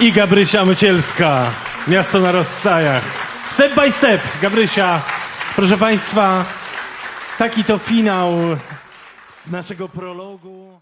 i Gabrysia Mycielska. Miasto na rozstajach. Step by step, Gabrysia. Proszę Państwa, taki to finał naszego prologu.